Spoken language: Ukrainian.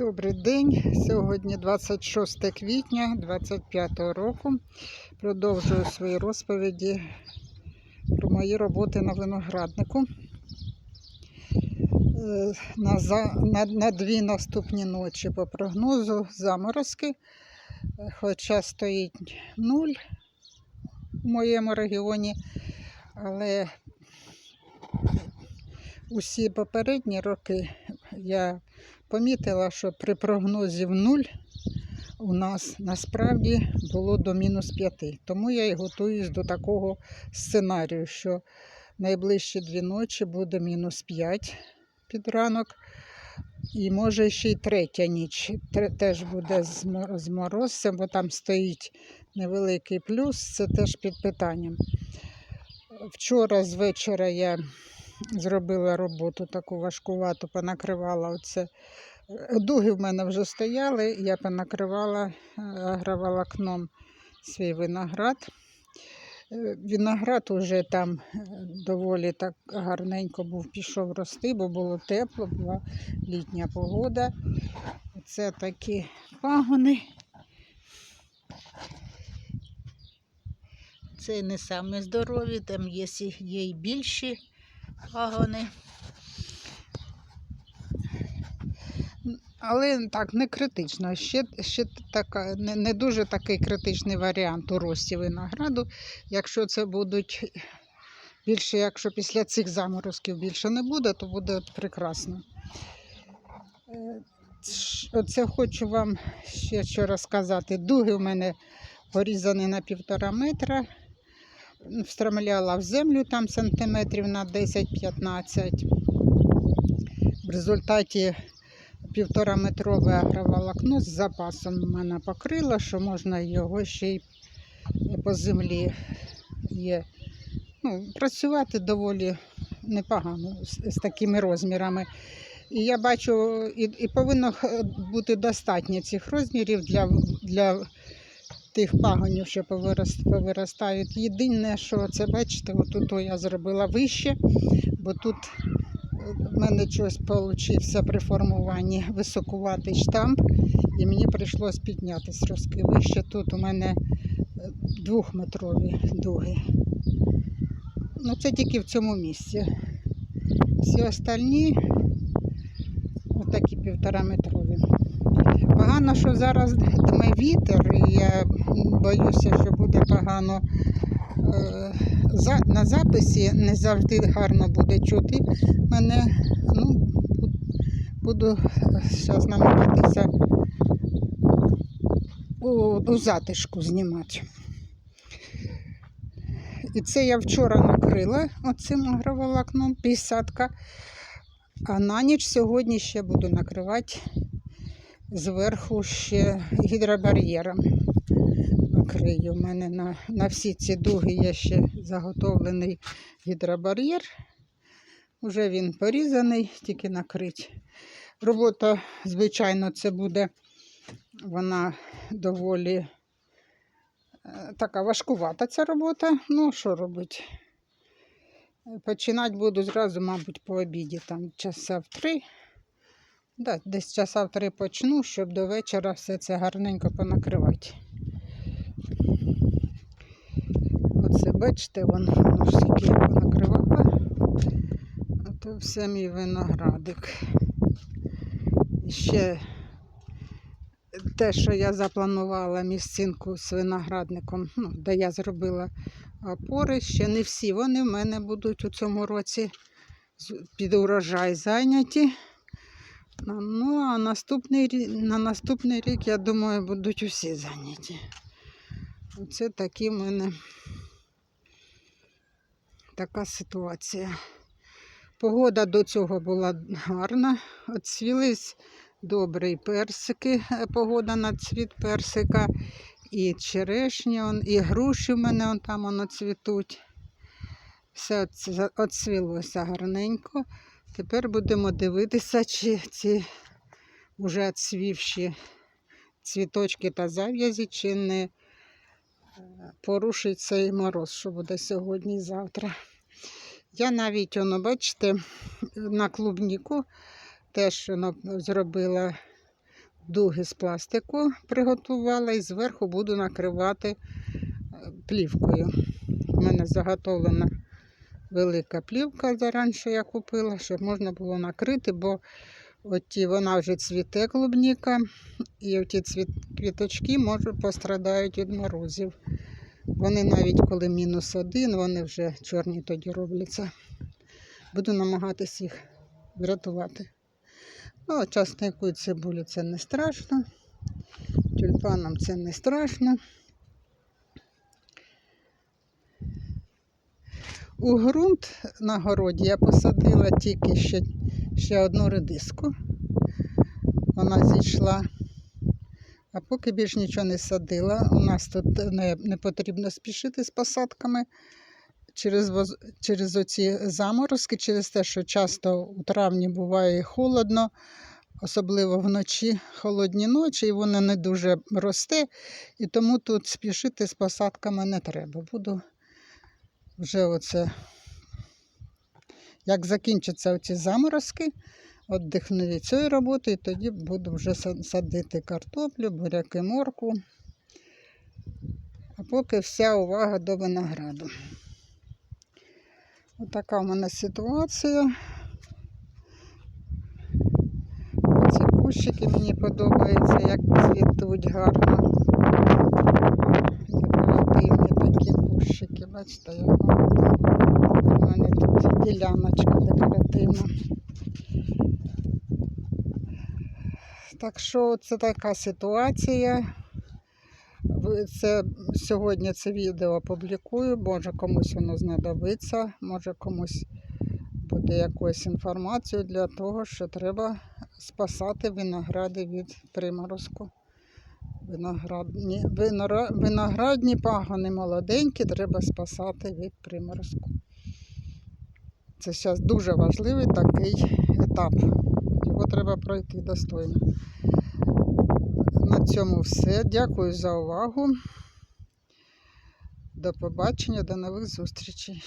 Добрий день. Сьогодні 26 квітня 25 року. Продовжую свої розповіді про мої роботи на винограднику. Е, На, на, на дві наступні ночі по прогнозу заморозки, Е, хоча стоїть нуль в моєму регіоні, але усі попередні роки я помітила, що при прогнозі в нуль у нас насправді було до мінус 5. Тому я і готуюсь до такого сценарію, що найближчі дві ночі буде мінус 5 під ранок. І може ще й третя ніч теж буде з морозцем, бо там стоїть невеликий плюс, це теж під питанням. Вчора з вечора я зробила роботу таку важкувату, понакривала оце. Е, Дуги в мене вже стояли, я понакривала е, агроволокном свій виноград. Е, Виноград уже там доволі так гарненько був, пішов рости, бо було тепло, була літня погода. Це такі пагони. Це не саме здорові, там є, є і більші пагони. Але так, не критично. Ще, ще така, не, не дуже такий критичний варіант у рості винограду. Якщо це будуть більше, якщо після цих заморозків більше не буде, то буде прекрасно. Е, Оце хочу вам ще що розказати. Дуги в мене порізані на півтора метра. Встромляла в землю там сантиметрів на 10-15. В результаті півтора метрове агроволокно з запасом мене покрило, що можна його ще й по землі є. Ну, працювати доволі непогано з, з такими розмірами. І я бачу, і, і повинно бути достатньо цих розмірів для, для тих пагонів, що повиростають. Єдине, що це бачите, отут я зробила вище, бо тут в мене щось получився при формуванні високуватий штамп, і мені прийшлось піднятися трошки вище. Тут у мене е, двохметрові дуги. Ну, це тільки в цьому місці. Всі остальні отакі півтора метрові. Погано, що зараз дме вітер, і я боюся, що буде погано. е, На записі не завжди гарно буде чути мене. Ну, буду зараз намагатися у, у затишку знімати. І це я вчора накрила оцим агроволокном 50 а на ніч сьогодні ще буду накривати зверху ще гідробар'єром. Накрию. У мене на, на всі ці дуги є ще заготовлений гідробар'єр. Уже він порізаний, тільки накрить. Робота, звичайно, це буде вона доволі е, така важкувата ця робота. Ну, що робити? Починати буду зразу, мабуть, по обіді, там часа в три. Да, десь часа в три почну, щоб до вечора все це гарненько понакривати. Оце, бачите, воно ж скільки я понакривала. Ото все мій виноградик. І Ще те, що я запланувала місцинку з виноградником, ну, де я зробила опори, ще не всі вони в мене будуть у цьому році під урожай зайняті. Ну, Ну, а наступний, на наступний рік, я думаю, будуть усі зайняті. Оце такі в мене така ситуація. Погода до цього була гарна. Оцвілись добрі персики, е, погода на цвіт персика, і черешня, і груші в мене он там воно цвітуть. Все оцвілося гарненько. Тепер будемо дивитися, чи ці вже цвівші цвіточки та зав'язі, чи не е, порушить цей мороз, що буде сьогодні і завтра. Я навіть, воно, бачите, на клубніку теж воно зробила дуги з пластику приготувала і зверху буду накривати е, плівкою. У мене заготовлена велика плівка заранше я купила, щоб можна було накрити, бо оті, вона вже цвіте клубніка, і оті квіточки може, пострадають від морозів. Вони навіть коли мінус один, вони вже чорні тоді робляться. Буду намагатись їх врятувати. Ну, часнику і цибулю це не страшно. Тюльпанам це не страшно. У ґрунт на городі я посадила тільки ще, ще одну редиску. Вона зійшла. А поки більш нічого не садила. У нас тут не, не потрібно спішити з посадками через, через оці заморозки, через те, що часто у травні буває холодно, особливо вночі холодні ночі, і воно не дуже росте. І тому тут спішити з посадками не треба. Буду вже оце, як закінчаться оці заморозки, віддихну від цієї роботи, і тоді буду вже садити картоплю, буряки, морку. А поки вся увага до винограду. Отака в мене ситуація. Ці кущики мені подобаються, як цвітуть гарно. Декоративні бачите, як у мене тут діляночка декоративна. Так що це така ситуація. Це, сьогодні це відео опублікую, може комусь воно знадобиться, може комусь буде якоюсь інформацією для того, що треба спасати виногради від приморозку. Виноградні, виноградні пагони молоденькі треба спасати від приморозку. Це зараз дуже важливий такий етап. Його треба пройти достойно. На цьому все. Дякую за увагу. До побачення, до нових зустрічей.